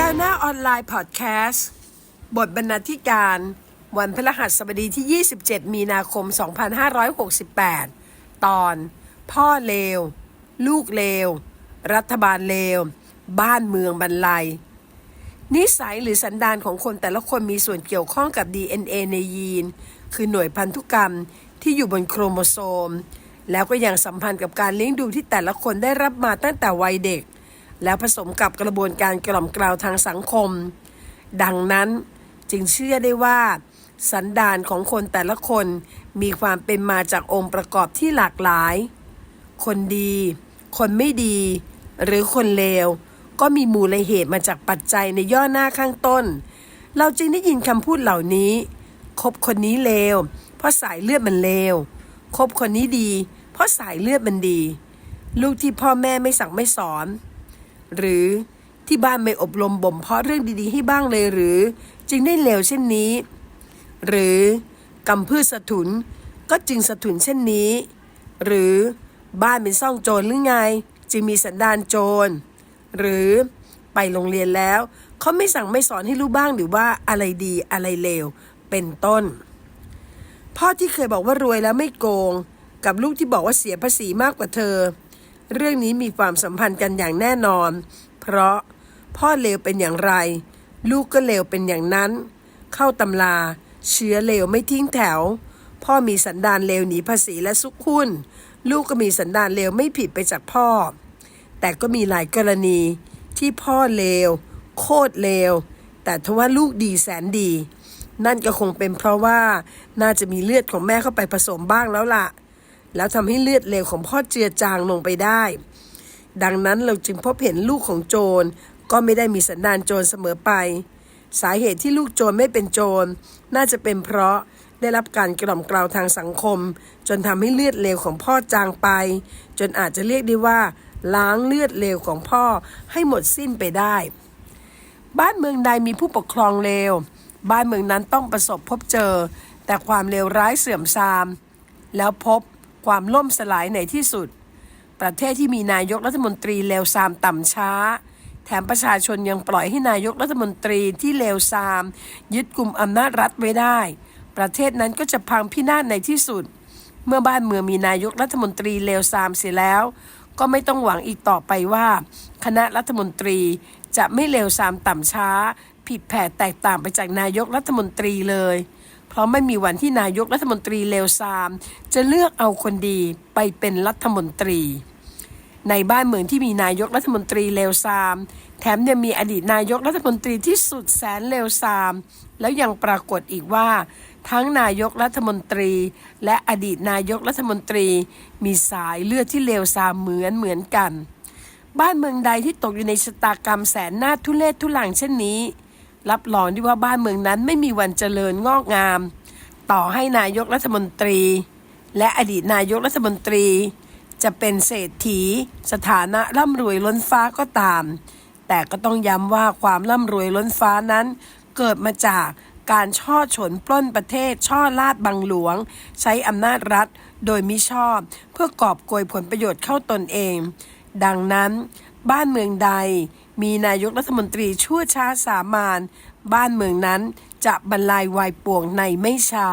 แนวหน้าออนไลน์พอดแคสต์ บทบรรณาธิการ วันพฤหัสบดีที่ 27 มีนาคม 2568 ตอน พ่อเลว ลูกเลว รัฐบาลเลว บ้านเมืองบรรลัย นิสัยหรือสันดานของคนแต่ละคนมีส่วนเกี่ยวข้องกับ DNA ในยีน คือหน่วยพันธุกรรมที่อยู่บนโครโมโซม แล้วก็ยังสัมพันธ์กับการเลี้ยงดูที่แต่ละคนได้รับมาตั้งแต่วัยเด็ก แล้วผสมกับกระบวนการกล่อมกล่าวทางสังคม ดังนั้นจึงเชื่อได้ว่า สันดานของคนแต่ละคนมีความเป็นมาจากองค์ประกอบที่หลากหลาย คนดี คนไม่ดี หรือคนเลว ก็มีมูลเหตุมาจากปัจจัยในย่อหน้าข้างต้น เราจึงได้ยินคำพูดเหล่านี้ คบคนนี้เลว เพราะสายเลือดมันเลว คบคนนี้ดี เพราะสายเลือดมันดี ลูกที่พ่อแม่ไม่สั่งไม่สอน หรือที่บ้านไม่อบรมบ่มเพาะเรื่องดีๆให้บ้างเลยหรือ จึงได้เลวเช่นนี้ หรือกำพืชสะทุนก็จึงสะทุนเช่นนี้ หรือบ้านเป็นซ่องโจรหรือไง จึงมีสันดานโจร หรือไปโรงเรียนแล้วเขาไม่สั่งไม่สอนให้รู้บ้างหรือว่าอะไรดีอะไรเลวเป็นต้น พ่อที่เคยบอกว่ารวยแล้วไม่โกง กับลูกที่บอกว่าเสียภาษีมากกว่าเธอ เรื่องนี้มีความสัมพันธ์กันอย่างแน่นอน เพราะพ่อเลวเป็นอย่างไร ลูกก็เลวเป็นอย่างนั้น เข้าตำราเชื้อเลวไม่ทิ้งแถว พ่อมีสันดานเลวหนีภาษีและซุกหุ้น ลูกก็มีสันดานเลวไม่ผิดไปจากพ่อ แต่ก็มีหลายกรณีที่พ่อเลว โคตรเลว แต่ทว่าลูกดีแสนดี นั่นก็คงเป็นเพราะว่าน่าจะมีเลือดของแม่เข้าไปผสมบ้างแล้วล่ะ แล้วทำให้เลือดเลวของพ่อเจือจางลงไปได้ ดังนั้นเราจึงพบเห็นลูกของโจรก็ไม่ได้มีสันดานโจรเสมอไป สาเหตุที่ลูกโจรไม่เป็นโจร น่าจะเป็นเพราะได้รับการกล่อมกล่าวทางสังคม จนทำให้เลือดเลวของพ่อจางไป จนอาจจะเรียกได้ว่า ล้างเลือดเลวของพ่อให้หมดสิ้นไปได้ บ้านเมืองใดมีผู้ปกครองเลว บ้านเมืองนั้นต้องประสบพบเจอ แต่ความเลวร้ายเสื่อมทราม แล้วพบ ความล่มสลายในที่สุด ประเทศที่มีนายกรัฐมนตรีเลวทรามต่ำช้า แถมประชาชนยังปล่อยให้นายกรัฐมนตรีที่เลวทราม ยึดกลุ่มอำนาจรัฐไว้ได้ ประเทศนั้นก็จะพังพินาศในที่สุด เมื่อบ้านเมืองมีนายกรัฐมนตรีเลวทรามเสียแล้ว ก็ไม่ต้องหวังอีกต่อไปว่า คณะรัฐมนตรีจะไม่เลวทรามต่ำช้า ผิดแผกแตกต่างไปจากนายกรัฐมนตรีเลย เพราะไม่มีวันที่นายกรัฐมนตรีเลวทราม จะเลือกเอาคนดีไปเป็นรัฐมนตรี ในบ้านเมืองที่มีนายกรัฐมนตรีเลวทราม แถมยังมีอดีตนายกรัฐมนตรีที่สุดแสนเลวทราม แล้วยังปรากฏอีกว่า ทั้งนายกรัฐมนตรี และอดีตนายกรัฐมนตรี มีสายเลือดที่เลวทรามเหมือนเหมือนกัน บ้านเมืองใดที่ตกอยู่ในชะตากรรมแสนน่าทุเลศทุลังเช่นนี้ รับรองได้ว่าบ้านเมืองนั้นไม่มีวันเจริญงอกงาม ต่อให้นายกรัฐมนตรี และอดีตนายกรัฐมนตรี จะเป็นเศรษฐี สถานะร่ำรวยล้นฟ้าก็ตาม แต่ก็ต้องย้ำว่าความร่ำรวยล้นฟ้านั้น เกิดมาจากการช่อฉนปล้นประเทศช่อลาดบังหลวง ใช้อำนาจรัฐโดยมิชอบ เพื่อกอบโกยผลประโยชน์เข้าตนเอง ดังนั้น บ้านเมืองใด มีนายกรัฐมนตรีชั่วช้าสามาน บ้านเมืองนั้นจะบรรลัยวายป่วงในไม่ช้า